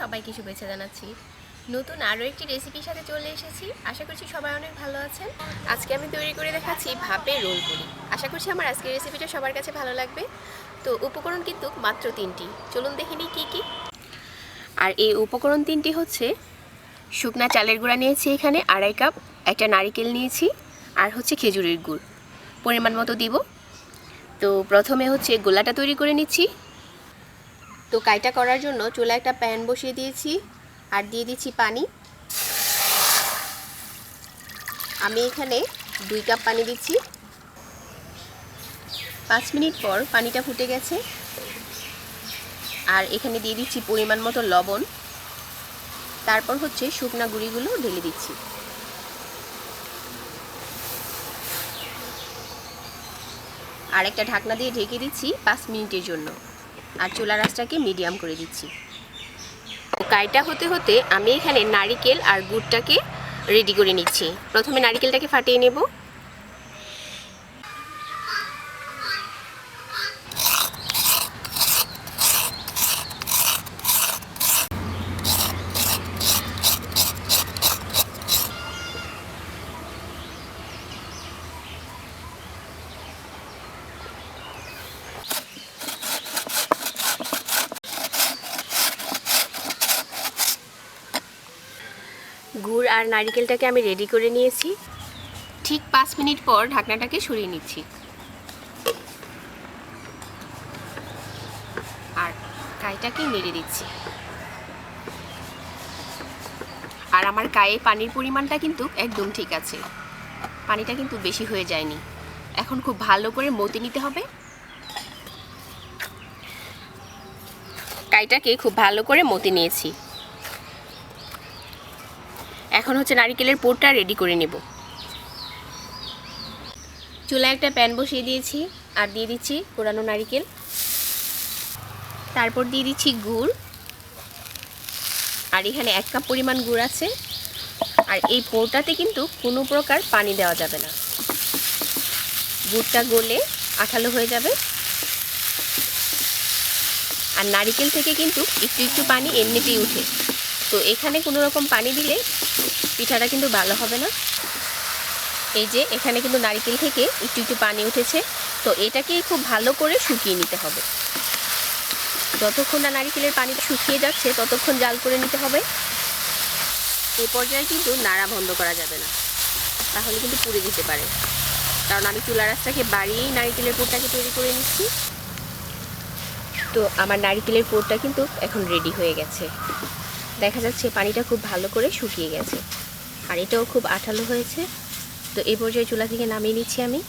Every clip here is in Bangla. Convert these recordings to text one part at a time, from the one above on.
সবাইকে শুভেচ্ছা জানাচ্ছি। নতুন আরও একটি রেসিপির সাথে চলে এসেছি। আশা করছি সবাই অনেক ভালো আছেন। আজকে আমি তৈরি করে দেখাচ্ছি ভাপে রোল পুরি আশা করছি আমার আজকের রেসিপিটা সবার কাছে ভালো লাগবে। তো উপকরণ কিন্তু মাত্র তিনটি। চলুন দেখে নিই কী কী। আর এই উপকরণ তিনটি হচ্ছে, শুকনা চালের গুঁড়া নিয়েছি এখানে, আড়াই কাপ, একটা নারিকেল নিয়েছি, আর হচ্ছে খেজুরের গুড়। পরিমাণ মতো দিব। তো প্রথমে হচ্ছে গোলাটা তৈরি করে নিচ্ছি। তো কাইটা করার জন্য চুলা একটা প্যান বসিয়ে দিয়েছি আর দিয়ে দিচ্ছি পানি। আমি এখানে দুই কাপ পানি দিচ্ছি। পাঁচ মিনিট পর পানিটা ফুটে গেছে। আর এখানে দিয়ে দিচ্ছি পরিমাণ মতো লবণ। তারপর হচ্ছে শুকনা গুঁড়িগুলো ঢেলে দিচ্ছি। আর একটা ঢাকনা দিয়ে ঢেকে দিচ্ছি পাঁচ মিনিটের জন্য। আর চুলা রাসটাকে মিডিয়াম করে দিচ্ছি। কাইটা হতে হতে আমি এখানে নারিকেল আর গুড়টাকে রেডি করে নিচ্ছি। প্রথমে নারিকেলটাকে ফাটিয়ে নেব গুড় আর নারিকেলটাকে আমি রেডি করে নিয়েছি। ঠিক পাঁচ মিনিট পর ঢাকনাটাকে সরিয়ে নিচ্ছি। আর কাইটাকে নেড়ে দিচ্ছি। আর আমার গায়ে পানির পরিমাণটা কিন্তু একদম ঠিক আছে। পানিটা কিন্তু বেশি হয়ে যায়নি। এখন খুব ভালো করে মতে নিতে হবে। কাইটাকে খুব ভালো করে মতে নিয়েছি। এখন হচ্ছে নারিকেলের পোরটা রেডি করে নেব। চুলায় একটা প্যান বসিয়ে দিয়েছি, আর দিয়ে দিচ্ছি পোড়ানো নারিকেল। তারপর দিয়ে দিচ্ছি গুড়। আর এখানে এক কাপ পরিমাণ গুড় আছে। আর এই পোরটাতে কিন্তু কোনো প্রকার পানি দেওয়া যাবে না। গুড়টা গলে আঠালো হয়ে যাবে। আর নারিকেল থেকে কিন্তু একটু একটু পানি এমনিতেই উঠে। তো এখানে কোনো রকম পানি দিলে পিঠাটা কিন্তু ভালো হবে না। এই যে এখানে কিন্তু নারিকেল থেকে একটু একটু পানি উঠেছে। তো এটাকে খুব ভালো করে শুকিয়ে নিতে হবে। যতক্ষণ না নারিকেলের পানি শুকিয়ে যাচ্ছে, ততক্ষণ জাল করে নিতে হবে। এই পর্যায়ে কিন্তু নাড়া বন্ধ করা যাবে না। তাহলে কিন্তু পুড়ে যেতে পারে। কারণ আমি চুলা রাসটাকে বাড়িয়েই নারিকেলের পুরটাকে তৈরি করে নিচ্ছি। তো আমার নারিকেলের পুরটা কিন্তু এখন রেডি হয়ে গেছে। দেখা যাচ্ছে পানিটা খুব ভালো করে শুকিয়ে গেছে। আর এটাও খুব আঠালো হয়েছে। তো এই পর্যায়ে চুলা থেকে নামিয়ে নিচ্ছি আমি।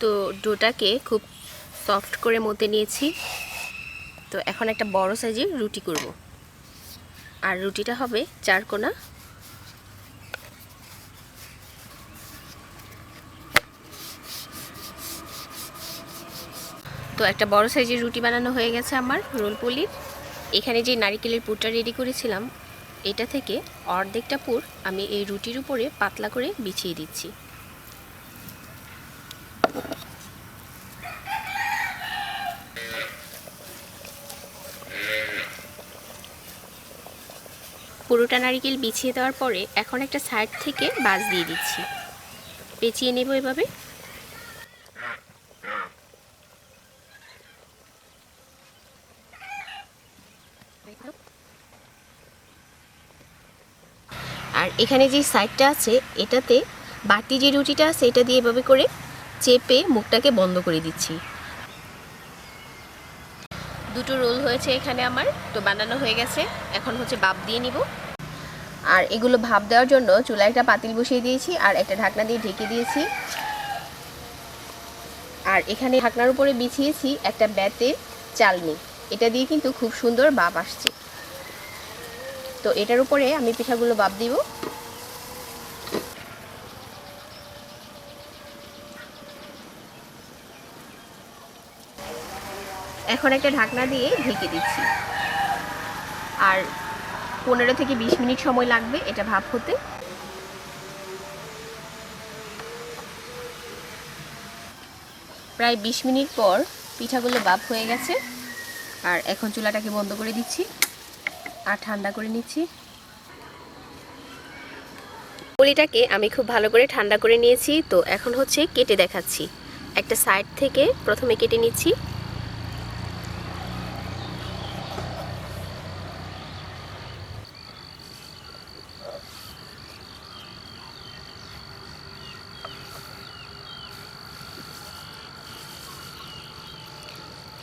তো ডোটাকে খুব সফট করে মতে নিয়েছি। তো এখন একটা বড় সাইজের রুটি করব। আর রুটিটা হবে চার তো একটা বড় সাইজের রুটি বানানো হয়ে গেছে আমার, রোল পুলির। এখানে যে নারিকেলের পুরটা রেডি করেছিলাম, এটা থেকে অর্ধেকটা পুর আমি এই রুটির উপরে পাতলা করে বিছিয়ে দিচ্ছি। পুরোটা নারিকেল বিছিয়ে দেওয়ার পরে এখন একটা সাইড থেকে বাজ দিয়ে দিচ্ছি। পেঁচিয়ে নেব এভাবে আর এখানে যে সাইডটা আছে, এটাতে বাটি যে রুটিটা আছে, এটা দিয়ে এভাবে করে চেপে মুখটাকে বন্ধ করে দিচ্ছি। দুটো রোল হয়েছে এখানে আমার, তো বানানো হয়ে গেছে। এখন হচ্ছে বাপ দিয়ে নিব। আর এগুলো ভাপ দেওয়ার জন্য চুলায় একটা পাতিল বসিয়ে দিয়েছি, আর একটা ঢাকনা দিয়ে ঢেকে দিয়েছি। আর এখানে ঢাকনার উপরে বিছিয়েছি একটা ব্যাতের চালনি। এটা দিয়ে কিন্তু খুব সুন্দর বাপ আসছে। তো এটার উপরে আমি পিঠাগুলো বাপ দিব। এখন একটা ঢাকনা দিয়ে ঢেকে দিচ্ছি। আর পনেরো থেকে বিশ মিনিট সময় লাগবে এটা ভাপ হতে। প্রায় বিশ মিনিট পর পিঠাগুলো বাপ হয়ে গেছে। আর এখন চুলাটাকে বন্ধ করে দিচ্ছি। আর ঠান্ডা করে নিচ্ছি। পুলিটাকে আমি খুব ভালো করে ঠান্ডা করে নিয়েছি। তো এখন হচ্ছে কেটে দেখাচ্ছি। একটা সাইড থেকে প্রথমে কেটে নিচ্ছি।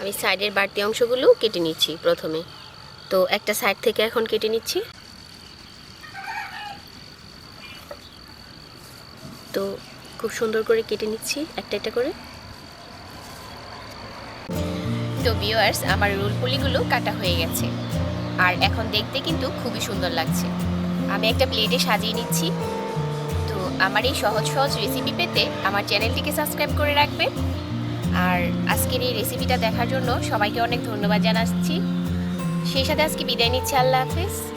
আমি সাইডের বাড়তি অংশগুলো কেটে নিচ্ছি প্রথমে। তো একটা সাইড থেকে এখন কেটে নিচ্ছি। তো খুব সুন্দর করে কেটে নিচ্ছি একটা একটা করে। তো ভিউয়ার্স আমার রোল পুলিগুলো কাটা হয়ে গেছে। আর এখন দেখতে কিন্তু খুবই সুন্দর লাগছে। আমি একটা প্লেটে সাজিয়ে নিচ্ছি। তো আমার এই সহজ সহজ রেসিপি পেতে আমার চ্যানেলটিকে সাবস্ক্রাইব করে রাখবেন। আর আজকের এই রেসিপিটা দেখার জন্য সবাইকে অনেক ধন্যবাদ জানাচ্ছি। সেই সাথে আজকে বিদায় নিচ্ছি। আল্লাহ হাফেজ।